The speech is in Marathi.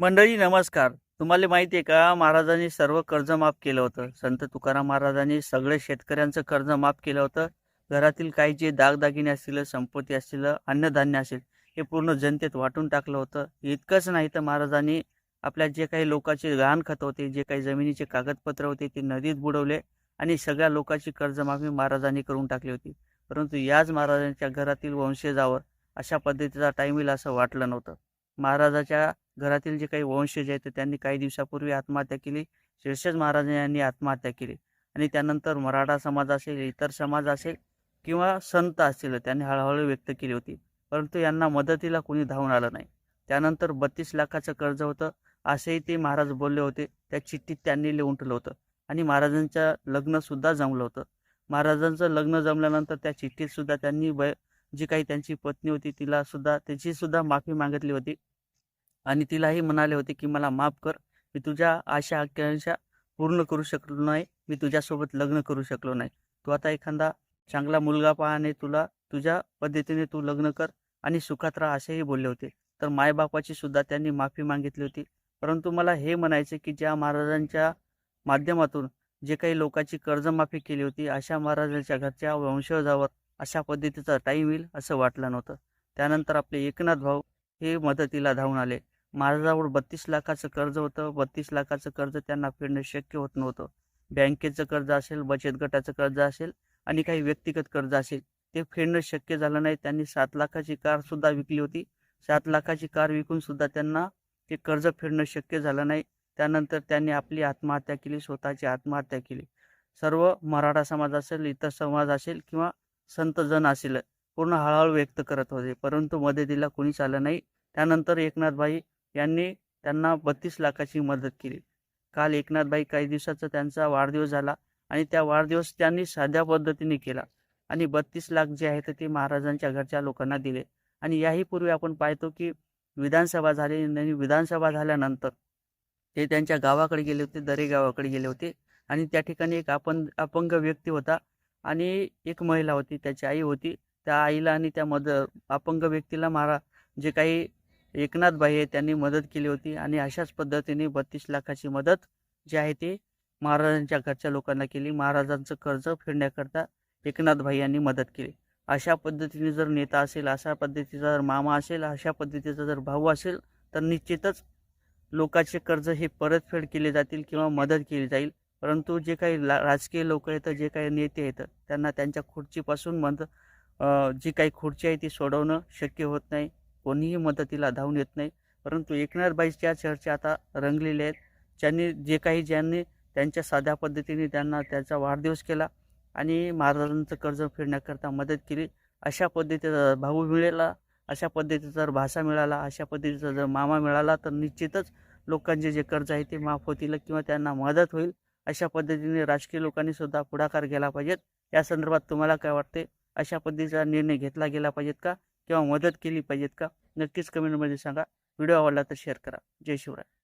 मंडळी नमस्कार. तुम्हाला माहिती आहे का? महाराजांनी सर्व कर्ज माफ केलं होतं. संत तुकाराम महाराजांनी सगळे शेतकऱ्यांचं कर्ज माफ केलं होतं. घरातील काही जे दागदागिने असतील संपत्ती असतील अन्नधान्य असेल हे पूर्ण जनतेत वाटून टाकलं होतं. इतकंच नाही तर महाराजांनी आपल्या जे काही लोकांचे गहाणखत होते जे काही जमिनीचे कागदपत्र होते ते नदीत बुडवले आणि सगळ्या लोकांची कर्जमाफी महाराजांनी करून टाकली होती. परंतु याच महाराजांच्या घरातील वंशजावर अशा पद्धतीचा टाईम येईल असं वाटलं नव्हतं. महाराजाच्या घरातील जे काही वंशज आहेत त्यांनी काही दिवसापूर्वी आत्महत्या केली. शीर्षज महाराज यांनी आत्महत्या केली. आणि त्यानंतर मराठा समाज असेल इतर समाज असेल किंवा संत असतील त्यांनी हळूहळू व्यक्त केली होती. परंतु यांना मदतीला कोणी धावून आलं नाही. त्यानंतर बत्तीस लाखाचं कर्ज होतं. असेही ते महाराज बोलले होते. त्या चिठ्ठीत त्यांनी लिहून ठेवलं होतं. आणि महाराजांचं लग्नसुद्धा जमलं होतं. महाराजांचं लग्न जमल्यानंतर त्या चिठ्ठीत सुद्धा त्यांनी ब जी काही त्यांची पत्नी होती तिला सुद्धा त्याची सुद्धा माफी मागितली होती. आणि तिलाही म्हणाले होते की मला माफ कर. मी तुझ्या आशा आकांक्षा पूर्ण करू शकलो नाही. मी तुझ्यासोबत लग्न करू शकलो नाही. तू आता एखादा चांगला मुलगा पहा आणि तुला तुझ्या पद्धतीने तू लग्न कर आणि सुखात राहा असेही बोलले होते. तर मायबापाची सुद्धा त्यांनी माफी मागितली होती. परंतु मला हे म्हणायचे की ज्या महाराजांच्या माध्यमातून जे काही लोकांची कर्जमाफी केली होती अशा महाराजांच्या घरच्या वंशजावर अशा पद्धतीचा टाईम येईल असं वाटलं नव्हतं. त्यानंतर आपले एकनाथ भाऊ हे मदतीला धावून आले. महाराजावर बत्तीस लाखाचं कर्ज होतं. बत्तीस लाखाचं कर्ज त्यांना फेडणं शक्य होत नव्हतं. बँकेचं कर्ज असेल बचत गटाचं कर्ज असेल आणि काही व्यक्तिगत कर्ज असेल ते फेडणं शक्य झालं नाही. त्यांनी सात लाखाची कारसुद्धा विकली होती. सात लाखाची कार विकून सुद्धा त्यांना ते कर्ज फेडणं शक्य झालं नाही. त्यानंतर त्यांनी आपली आत्महत्या केली स्वतःची आत्महत्या केली. सर्व मराठा समाज असेल इतर समाज असेल किंवा संतजन असेल पूर्ण हळूहळू व्यक्त करत होते. परंतु मदतीला कोणीच आलं नाही. त्यानंतर एकनाथबाई यांनी त्यांना बत्तीस लाखाची मदत केली. काल एकनाथबाई काही दिवसाचा त्यांचा वाढदिवस झाला आणि त्या वाढदिवस त्यांनी साध्या पद्धतीने केला आणि बत्तीस लाख जे आहेत ते महाराजांच्या घरच्या लोकांना दिले. आणि याही पूर्वी आपण पाहतो की विधानसभा झाली आणि विधानसभा झाल्यानंतर ते त्यांच्या गावाकडे गेले होते दरे गावाकडे गेले होते. आणि त्या ठिकाणी एक आपण अपंग व्यक्ती होता आणि एक महिला होती त्याची आई होती. त्या आईला आणि त्या मद अपंग व्यक्तीला मारा. जे काही एकनाथबाई आहे त्यांनी मदत केली होती आणि अशाच पद्धतीने बत्तीस लाखाची मदत जी आहे ती महाराजांच्या घरच्या लोकांना केली. महाराजांचं कर्ज फेडण्याकरता एकनाथभाई यांनी मदत केली. अशा पद्धतीने जर नेता असेल अशा पद्धतीचा जर मामा असेल अशा पद्धतीचा जर भाऊ असेल तर निश्चितच लोकांचे कर्ज हे परतफेड केले जातील किंवा मदत केली जाईल. परंतु जे काही राजकीय लोक आहेत जे काही नेते आहेत त्यांना त्यांच्या खुर्चीपासून मद जी काही खुर्ची आहे ती सोडवणं शक्य होत नाही कोणीही मदतीला धावून येत नाही. परंतु एकनाथबाईच्या चर्चा आता रंगलेल्या आहेत. ज्यांनी जे काही ज्यांनी त्यांच्या साध्या पद्धतीने त्यांना त्याचा वाढदिवस केला आणि महाराजांचं कर्ज फेडण्याकरता मदत केली अशा पद्धतीचा भाऊ मिळाला अशा पद्धतीचा जर भाषा मिळाला अशा पद्धतीचा जर मामा मिळाला तर निश्चितच लोकांचे जे कर्ज आहे ते माफ होतील किंवा त्यांना मदत होईल अशा पद्धतीने राजकीय लोकांनी सुद्धा पुढाकार घ्यायला पाहिजेत. या संदर्भात तुम्हाला काय वाटते? अशा पद्धतीचा निर्णय घेतला गेला पाहिजेत का? किंवा मदत केली पाहिजेत का? नक्कीच कमेंटमध्ये सांगा. व्हिडिओ आवडला तर शेअर करा. जय शिवराय.